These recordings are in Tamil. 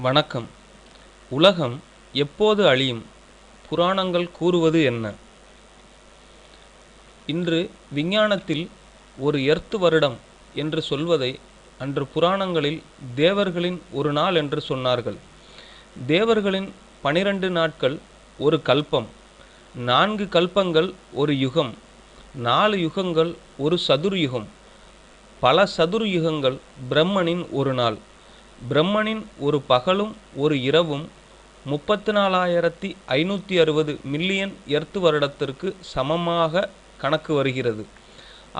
வணக்கம். உலகம் எப்போது அழியும்? புராணங்கள் கூறுவது என்ன? இன்று விஞ்ஞானத்தில் ஒரு எர்த்து வருடம் என்று சொல்வதை அன்று புராணங்களில் தேவர்களின் ஒரு நாள் என்று சொன்னார்கள். தேவர்களின் பனிரெண்டு நாட்கள் ஒரு கல்பம் நான்கு கல்பங்கள் ஒரு யுகம் நாலு யுகங்கள் ஒரு சதுர்யுகம் பல சதுர்யுகங்கள் பிரம்மனின் ஒரு நாள். பிரம்மனின் ஒரு பகலும் ஒரு இரவும் முப்பத்து நாலாயிரத்தி ஐநூற்றி அறுபது மில்லியன் எர்த்து வருடத்திற்கு சமமாக கணக்கு வருகிறது.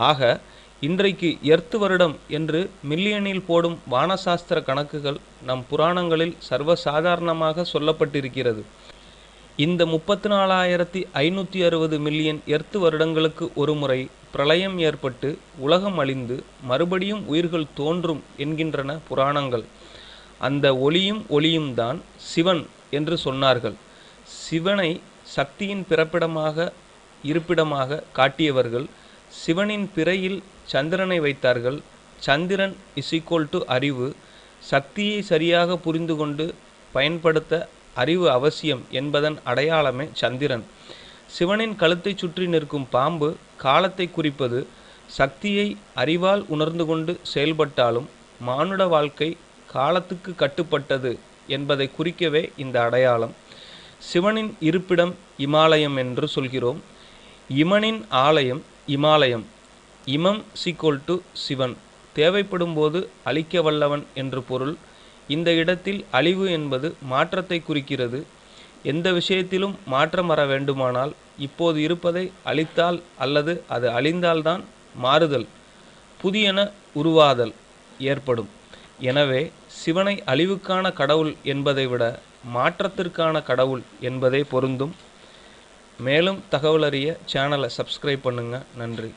ஆக இன்றைக்கு எர்த்து வருடம் என்று மில்லியனில் போடும் வானசாஸ்திர கணக்குகள் நம் புராணங்களில் சர்வசாதாரணமாக சொல்லப்பட்டிருக்கிறது. இந்த முப்பத்து நாலாயிரத்தி ஐநூற்றி அறுபது மில்லியன் எர்த்து வருடங்களுக்கு ஒரு முறை பிரளயம் ஏற்பட்டு உலகம் அழிந்து மறுபடியும் உயிர்கள் தோன்றும் என்கின்றன புராணங்கள். அந்த ஒளியும் ஒளியும் தான் சிவன் என்று சொன்னார்கள். சிவனை சக்தியின் பிறப்பிடமாக இருப்பிடமாக காட்டியவர்கள் சிவனின் பிறையில் சந்திரனை வைத்தார்கள். சந்திரன் இஸ் ஈக்குவல் டு அறிவு. சக்தியை சரியாக புரிந்து கொண்டு பயன்படுத்த அறிவு அவசியம் என்பதன் அடையாளமே சந்திரன். சிவனின் கழுத்தை சுற்றி நிற்கும் பாம்பு காலத்தை குறிப்பது சக்தியை அறிவால் உணர்ந்து கொண்டு செயல்பட்டாலும் மானுட வாழ்க்கை காலத்துக்கு கட்டுப்பட்டது என்பதை குறிக்கவே இந்த அடையாளம். சிவனின் இருப்பிடம் இமாலயம் என்று சொல்கிறோம். இமனின் ஆலயம் இமாலயம். இமம் சீக்வல் டு சிவன். தேவைப்படும் போது அழிக்க வல்லவன் என்று பொருள். இந்த இடத்தில் அழிவு என்பது மாற்றத்தை குறிக்கிறது. எந்த விஷயத்திலும் மாற்றம் வர வேண்டுமானால் இப்போது இருப்பதை அழித்தால் அல்லது அது அழிந்தால்தான் மாறுதல். புதியன உருவாதல் ஏற்படும். எனவே சிவனை அழிவுக்கான கடவுள் என்பதை விட மாற்றத்திற்கான கடவுள் என்பதே பொருந்தும். மேலும் தகவலறிய சேனலை சப்ஸ்கிரைப் பண்ணுங்கள் நன்றி.